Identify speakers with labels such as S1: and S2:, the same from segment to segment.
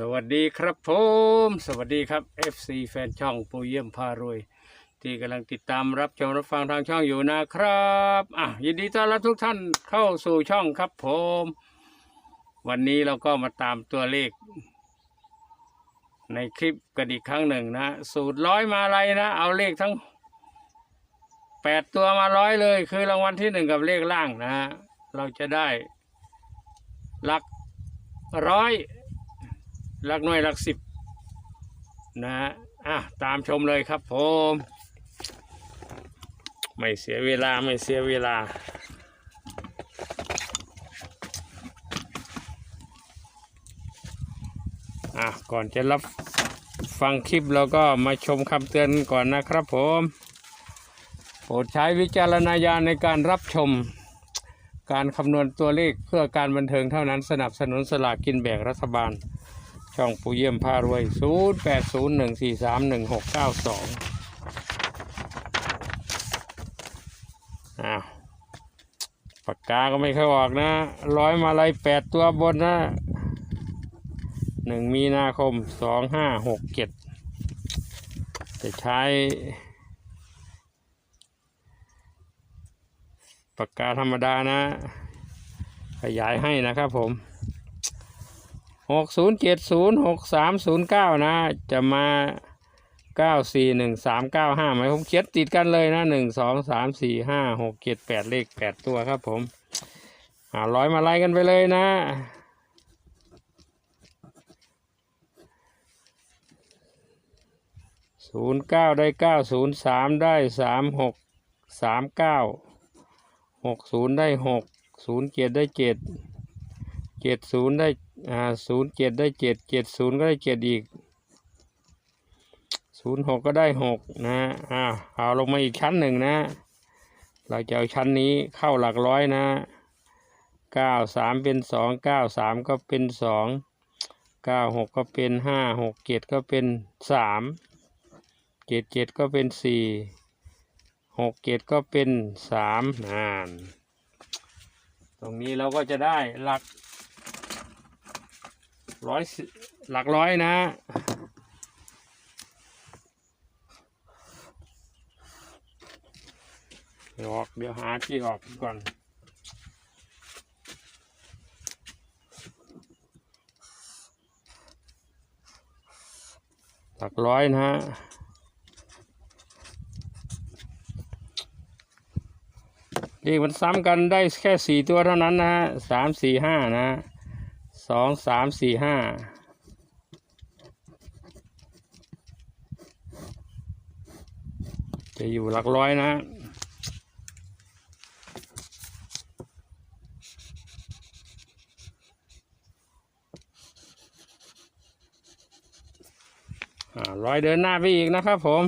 S1: สวัสดีครับผม สวัสดีครับ FC แฟนช่องปูเยี่ยมพารวย ที่กำลังติดตามรับชมรับฟังทางช่องอยู่นะครับอะยินดีต้อนรับทุกท่านเข้าสู่ช่องครับผม วันนี้เราก็มาตามตัวเลข ในคลิปกันอีกครั้งหนึ่งนะ สูตรร้อยมาอะไรนะ เอาเลขทั้งแปดตัวมาร้อยเลย คือรางวัลที่หนึ่งกับเลขล่างนะฮะเราจะได้หลักร้อย ลักหน่วยหลักสิบนะฮะอะตามชมเลยครับผมไม่เสียเวลาไม่เสียเวลา อะ ก่อนจะรับฟังคลิปเราก็มาชมคำเตือนก่อนนะครับผมโปรดใช้วิจารณญาณในการรับชม การคำนวณตัวเลขเพื่อการบันเทิงเท่านั้นสนับสนุนสลากกินแบ่งรัฐบาล ช่องปูเยี่ยมพารวย 0 8 0 1 4 3 1 6 9 2อ้าวปากกาก็ไม่เคยออกนะ ร้อยมาลัยแปดตัวบนนะหนึ่งมีนาคมสองห้าหกเจ็ดจะใช้ปากกาธรรมดานะ ขยายให้นะครับผม หกศูนย์เจ็ดศูนย์หกสามศูนย์เก้านะ จะมาเก้าสี่หนึ่งสามเก้าห้าหมายผมเขียนติดกันเลยนะหนึ่งสองสามสี่ห้าหกเจ็ดแปดเลขแปดตัวครับผมหาร้อยมาไล่กันไปเลยนะศูนย์เก้าได้เก้าศูนย์สามได้สามหกสามเก้าหกศูนย์ได้หกศูนย์เจ็ดได้เจ็ดเจ็ดศูนย์ได้ อ่าศูนย์เจ็ดได้เจ็ดเจ็ดศูนย์ก็ได้เจ็ดอีกศูนย์หกก็ได้หกนะอ่าเอาลงมาอีกชั้นหนึ่งนะ เราจะเอาชั้นนี้เข้าหลักร้อยนะเก้าสามเป็นสองเก้าสามก็เป็นสองเก้าหกก็เป็นห้าหกเจ็ดก็เป็นสามเจ็ดเจ็ดก็เป็นสี่หกเจ็ดก็เป็นสามนาน ตรงนี้เราก็จะได้หลัก ร้อยหลักร้อยนะ เดี๋ยวออกเดี๋ยวหาที่ออกก่อนหลักร้อยนะฮะเลขมันซ้ำกันได้แค่สี่ตัวเท่านั้นนะฮะสามสี่ห้านะฮะ สองสามสี่ห้าจะอยู่หลักร้อยนะร้อยเดินหน้าไปอีกนะครับผม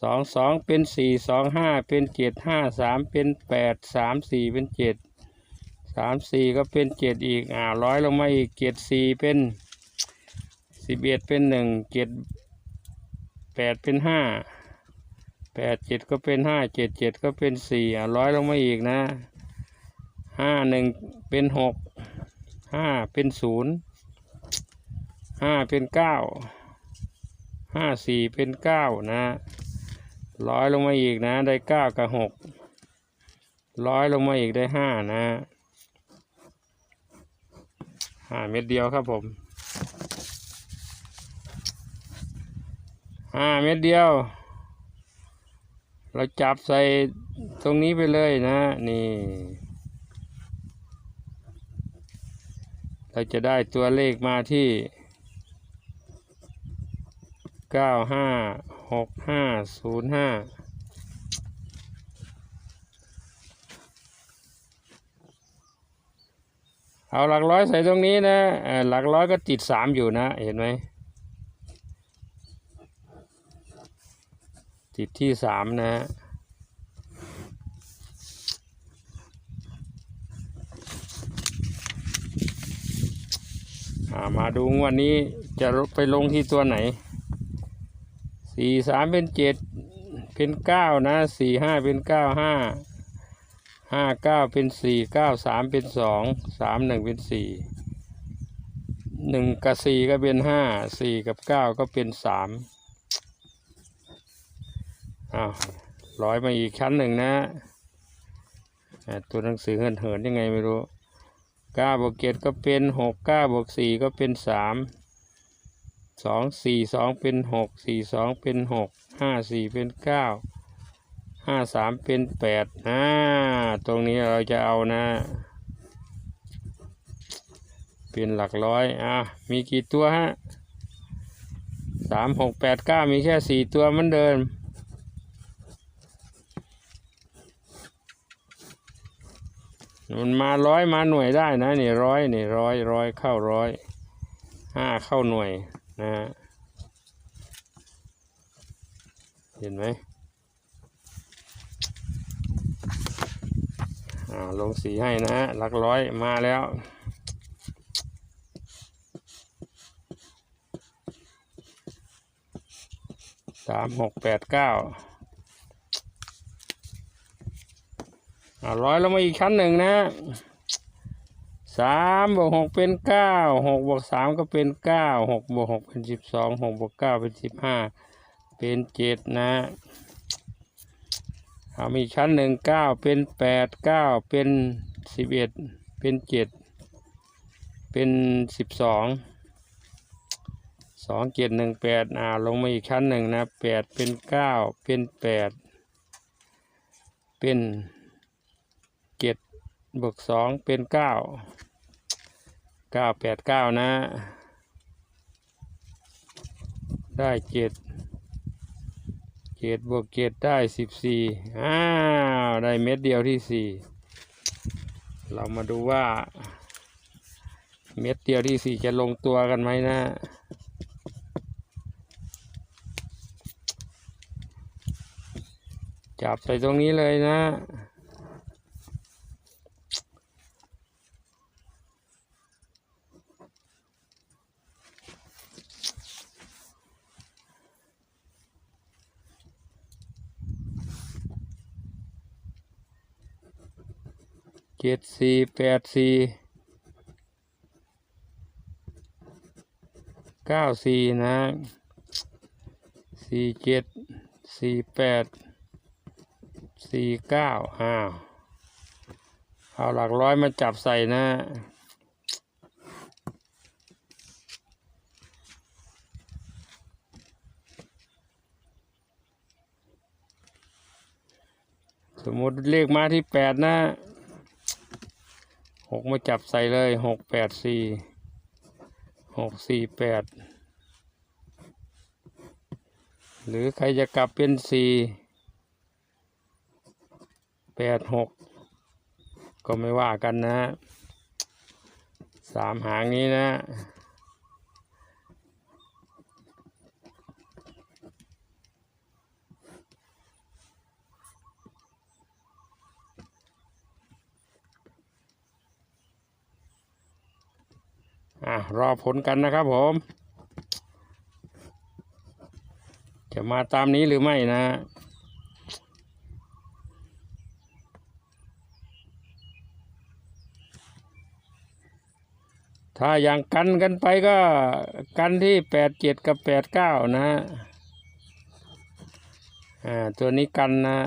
S1: สองสองเป็นสี่สองห้าเป็นเจ็ดห้าสามเป็นแปดสามสี่เป็นเจ็ด สามสี่ก็เป็นเจ็ดอีกอ่าร้อยลงมาอีกเจ็ดสี่เป็นสิบเอ็ดเป็นหนึ่งเจ็ดแปดเป็นห้าแปดเจ็ดก็เป็นห้าเจ็ดเจ็ดก็เป็นสี่อ่าร้อยลงมาอีกนะห้าหนึ่งเป็นหกห้าเป็นศูนย์ห้าเป็นเก้าห้าสี่เป็นเก้านะร้อยลงมาอีกนะได้เก้ากับหกร้อยลงมาอีกได้ห้านะ ห้าเม็ดเดียวครับผมห้าเม็ดเดียว เราจับใส่ตรงนี้ไปเลยนะ นี่ เราจะได้ตัวเลขมาที่เก้าห้าหกห้าศูนย์ห้า เอาหลักร้อยใส่ตรงนี้นะเออหลักร้อยก็ติดสามอยู่นะ เห็นไหมติดที่สามนะมาดูงวันนี้จะไปลงที่ตัวไหนสี่สามเป็นเจ็ดเป็นเก้านะสี่ห้าเป็นเก้าห้า ห้าเก้าเป็นสี่เก้าสามเป็นสองสามหนึ่งเป็นสี่หนึ่งกับสี่ก็เป็นห้าสี่กับเก้าก็เป็นสามอ้าวร้อยมาอีกชั้นหนึ่งนะตัวหนังสือเหินเหินยังไงไม่รู้เก้าบวกเจ็ดก็เป็นหกเก้าบวกสี่ก็เป็นสามสองสี่สองเป็นหกสี่สองเป็นหกห้าสี่เป็นเก้า ห้าสามเป็นแปดอ่าตรงนี้เราจะเอานะ เป็นหลักร้อยอะมีกี่ตัวฮะสามหกแปดเก้ามีแค่สี่ตัวเหมือนเดิมมันมาร้อยมาหน่วยได้นะนี่ร้อยนี่ร้อยร้อยเข้าร้อยห้าเข้าหน่วยนะฮะเห็นไหมอ่า ลงสีให้นะฮะหลักร้อยมาแล้ว สามหกแปดเก้าอ่าร้อยแล้วมาอีกชั้นหนึ่งนะสามบวกหกเป็นเก้าหกบวกสามก็เป็นเก้าหกบวกหกเป็นสิบสองหกบวกเก้าเป็นสิบห้าเป็นเจ็ดนะ เอามีชั้นหนึ่งเก้าเป็นแปดเก้าเป็นสิบเอ็ดเป็นเจ็ดเป็นสิบสองสองเจ็ดหนึ่งแปดอ่าลงมาอีกชั้นหนึ่งนะแปดเป็นเก้าเป็นแปดเป็นเจ็ดบวกสองเป็นเก้าเก้าแปดเก้านะ ได้เจ็ด เกตบวกเกตได้สิบสี่อ้าว ได้เม็ดเดียวที่สี่ เรามาดูว่า เม็ดเดียวที่สี่จะลงตัวกันไหมนะ จับใส่ตรงนี้เลยนะ เจ็ดสี่แปดสี่เก้าสี่นะสี่เจ็ดสี่แปดสี่เก้าอ้าวเอาหลักร้อยมาจับใส่นะสมมติเลขมาที่แปดนะ หกมาจับใส่เลยหกแปดสี่หกสี่แปดหรือใครจะกลับเป็นสี่แปดหกก็ไม่ว่ากันนะฮะสามหางนี้นะ รอผลกันนะครับผม จะมาตามนี้หรือไม่นะถ้าอย่างกันกันไปก็กันที่แปดเจ็ดกับแปดเก้านะฮะอ่าตัวนี้กันนะ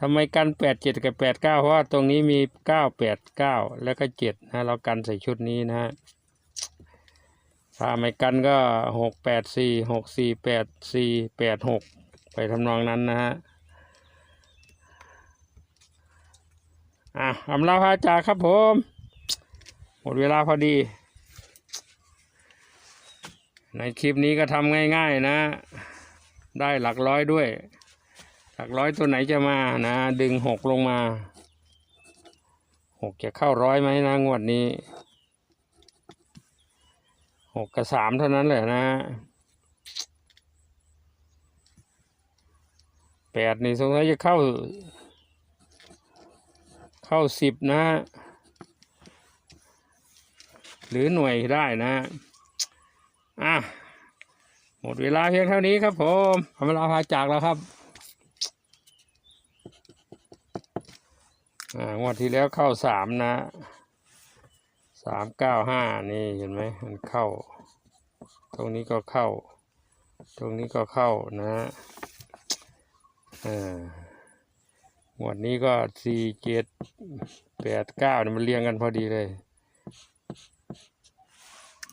S1: ทำไมกันแปดเจ็ดกับแปดเก้าเพราะว่าตรงนี้มีเก้าแปดเก้าแล้วก็เจ็ดนะเรากันใส่ชุดนี้นะฮะถ้าไม่กันก็หกแปดสี่หกสี่แปดสี่แปดหกไปทำนองนั้นนะฮะอะอำลาพาจาครับผม หมดเวลาพอดี ในคลิปนี้ก็ทำง่าย ๆ นะ ได้หลักร้อยด้วย หลักร้อยตัวไหนจะมานะ ดึงหกลงมาหกจะเข้าร้อยไหมนะงวดนี้หกกับสามเท่านั้นแหละนะแปดนี่สงสัยจะเข้า เข้าสิบนะ หรือหน่วยได้นะฮะอะหมดเวลาเพียงเท่านี้ครับผมทำเวลาพาจากแล้วครับ อ่า งวดที่แล้วเข้าสามนะสามเก้าห้านี่เห็นไหมมันเข้า ตรงนี้ก็เข้า ตรงนี้ก็เข้านะออหมวดนี้ก็สี่เจ็ดแปดเก้าเนี่ยมันเรียงกันพอดีเลย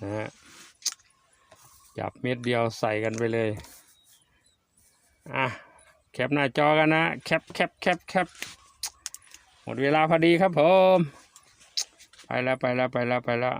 S1: นะฮะจับเม็ดเดียวใส่กันไปเลยอะแคปหน้าจอกันนะ แคปแคปแคปแคป หมดเวลาพอดีครับผม ไปแล้วไปแล้วไปแล้วไปแล้ว